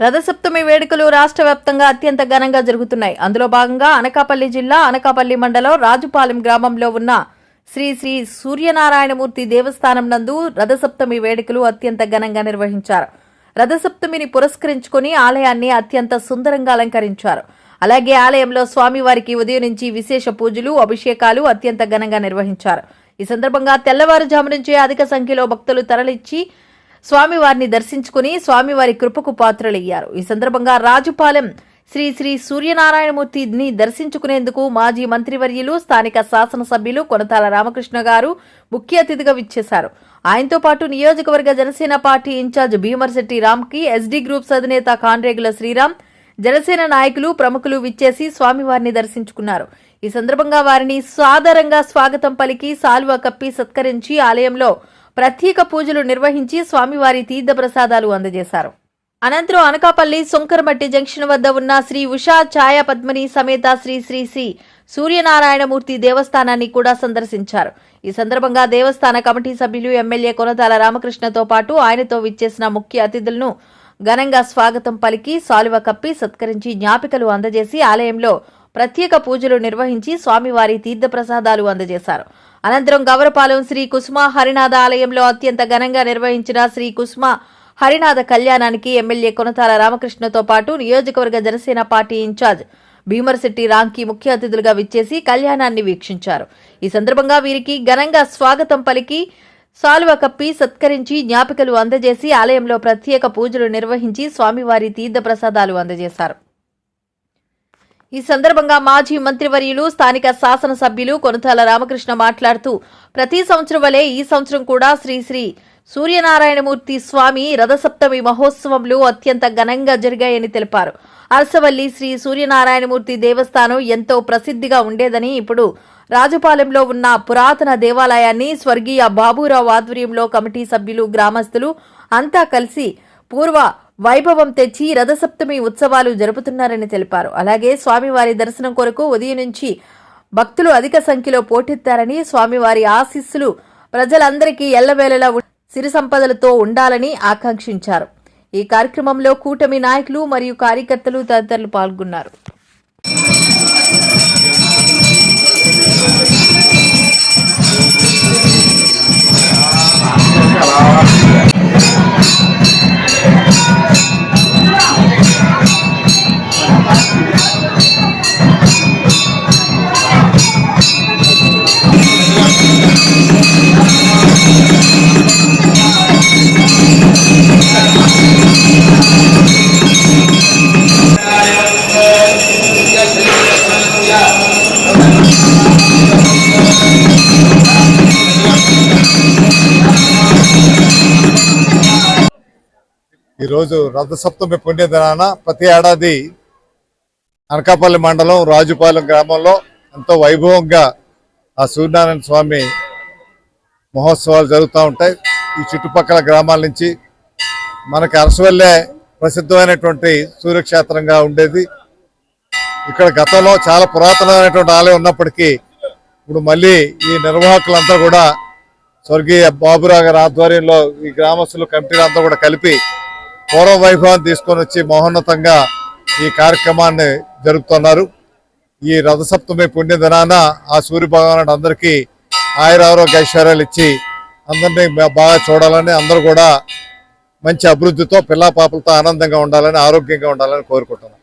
రథసప్తమి వేడుకలు రాష్ట్ర వ్యాప్తంగా అత్యంత ఘనంగా జరుగుతున్నాయి. అందులో భాగంగా అనకాపల్లి జిల్లా అనకాపల్లి మండలం రాజుపాలెం గ్రామంలో ఉన్న శ్రీ శ్రీ సూర్యనారాయణమూర్తి దేవస్థానం నందు రథసప్తమి వేడుకలు అత్యంత ఘనంగా నిర్వహించారు. రథసప్తమిని పురస్కరించుకుని ఆలయాన్ని అత్యంత సుందరంగా అలంకరించారు. అలాగే ఆలయంలో స్వామివారికి ఉదయం నుంచి విశేష పూజలు అభిషేకాలు అత్యంత ఘనంగా నిర్వహించారు. ఈ సందర్భంగా తెల్లవారుజాము నుంచే అధిక సంఖ్యలో భక్తులు తరలిచ్చి స్వామివారిని దర్శించుకుని స్వామివారి కృపకు పాత్రలయ్యారు. ఈ సందర్భంగా రాజుపాలెం శ్రీ శ్రీ సూర్యనారాయణమూర్తిని దర్శించుకునేందుకు మాజీ మంత్రివర్యులు స్థానిక శాసనసభ్యులు కొనతాల రామకృష్ణ గారు ముఖ్య అతిథిగా విచ్చేశారు. ఆయనతో పాటు నియోజకవర్గ జనసేన పార్టీ ఇన్ఛార్జ్ భీమర్శెట్టి రామ్కి ఎస్డీ గ్రూప్స్ అధినేత కాండ్రేగుల శ్రీరామ్ జనసేన నాయకులు ప్రముఖులు విచ్చేసి స్వామివారిని దర్శించుకున్నారు. ఈ సందర్భంగా వారిని సాదరంగా స్వాగతం పలికి సాల్వ కప్పి సత్కరించి ఆలయంలో ప్రత్యేక పూజలు నిర్వహించి స్వామివారి తీర్థప్రసాదాలు అందజేశారు. అనంతరం అనకాపల్లి సొంకరమట్టి జంక్షన్ వద్ద ఉన్న శ్రీ ఉషా ఛాయా పద్మని సమేత శ్రీ శ్రీ శ్రీ సూర్యనారాయణమూర్తి దేవస్థానాన్ని కూడా సందర్శించారు. ఈ సందర్భంగా దేవస్థాన కమిటీ సభ్యులు ఎమ్మెల్యే కొనతాల రామకృష్ణతో పాటు ఆయనతో విచ్చేసిన ముఖ్య అతిథులను ఘనంగా స్వాగతం పలికి సాలువ కప్పి సత్కరించి జ్ఞాపికలు అందజేసి ఆలయంలో ప్రత్యేక పూజలు నిర్వహించి స్వామివారి తీర్థప్రసాదాలు అందజేశారు. అనంతరం గవరపాలెం శ్రీ కుసుమ హరినాథ ఆలయంలో అత్యంత ఘనంగా నిర్వహించిన శ్రీ కుసుమ హరినాథ కళ్యాణానికి ఎమ్మెల్యే కొనతాల రామకృష్ణతో పాటు నియోజకవర్గ Janasena party in charge Bhimarshetti Ramki ముఖ్య అతిథులుగా విచ్చేసి కళ్యాణాన్ని వీక్షించారు. ఈ సందర్భంగా వీరికి ఘనంగా స్వాగతం పలికి సాలువ కప్పి సత్కరించి జ్ఞాపికలు అందజేసి ఆలయంలో ప్రత్యేక పూజలు నిర్వహించి స్వామివారి తీర్థప్రసాదాలు అందజేశారు. ఈ సందర్భంగా మాజీ మంత్రివర్యులు స్థానిక శాసనసభ్యులు కొనతాల రామకృష్ణ మాట్లాడుతూ ప్రతి సంవత్సరం వలె ఈ సంవత్సరం కూడా శ్రీశ్రీ సూర్యనారాయణమూర్తి స్వామి రథసప్తమి మహోత్సవంలో అత్యంత ఘనంగా జరిగాయని తెలిపారు. అరసవల్లి శ్రీ సూర్యనారాయణమూర్తి దేవస్థానం ఎంతో ప్రసిద్ధిగా ఉండేదని ఇప్పుడు రాజుపాలెంలో ఉన్న పురాతన దేవాలయాన్ని స్వర్గీయ బాబురావు ఆధ్వర్యంలో కమిటీ సభ్యులు గ్రామస్తులు అంతా కలిసి పూర్వ వైభవం తెచ్చి రథసప్తమి ఉత్సవాలు జరుపుతున్నారని తెలిపారు. అలాగే స్వామివారి దర్శనం కొరకు ఉదయం నుంచి భక్తులు అధిక సంఖ్యలో పోటెత్తారని స్వామివారి ఆశీస్సులు ప్రజలందరికీ ఎల్లవేళలా సిరి సంపదలతో ఉండాలని ఆకాంక్షించారు. ఈ కార్యక్రమంలో కూటమి నాయకులు మరియు కార్యకర్తలు తదితరులు పాల్గొన్నారు. ఈరోజు రథసప్తమి పుణ్యదినాన ప్రతి ఏడాది అనకాపల్లి మండలం రాజుపాలెం గ్రామంలో ఎంతో వైభవంగా ఆ సూర్యనారాయణ స్వామి మహోత్సవాలు జరుగుతూ ఉంటాయి. ఈ చుట్టుపక్కల గ్రామాల నుంచి మనకి అరసవల్లే ప్రసిద్ధమైనటువంటి సూర్యక్షేత్రంగా ఉండేది. ఇక్కడ గతంలో చాలా పురాతనమైనటువంటి ఆలయం ఉన్నప్పటికీ ఇప్పుడు మళ్ళీ ఈ నిర్వాహకులంతా కూడా స్వర్గీయ బాబురావు గారి ఆధ్వర్యంలో ఈ గ్రామస్తులు కమిటీలంతా కూడా కలిపి పూర్వ వైభవాన్ని తీసుకొని వచ్చి మహోన్నతంగా ఈ కార్యక్రమాన్ని జరుపుతున్నారు. ఈ రథసప్తమి పుణ్యదినాన ఆ సూర్య భగవానుడు అందరికీ ఆయురారోగ్య ఐశ్వర్యాలు ఇచ్చి అందరినీ బాగా చూడాలని అందరూ కూడా మంచి అభివృద్ధితో పిల్లా పాపలతో ఆనందంగా ఉండాలని ఆరోగ్యంగా ఉండాలని కోరుకుంటున్నాను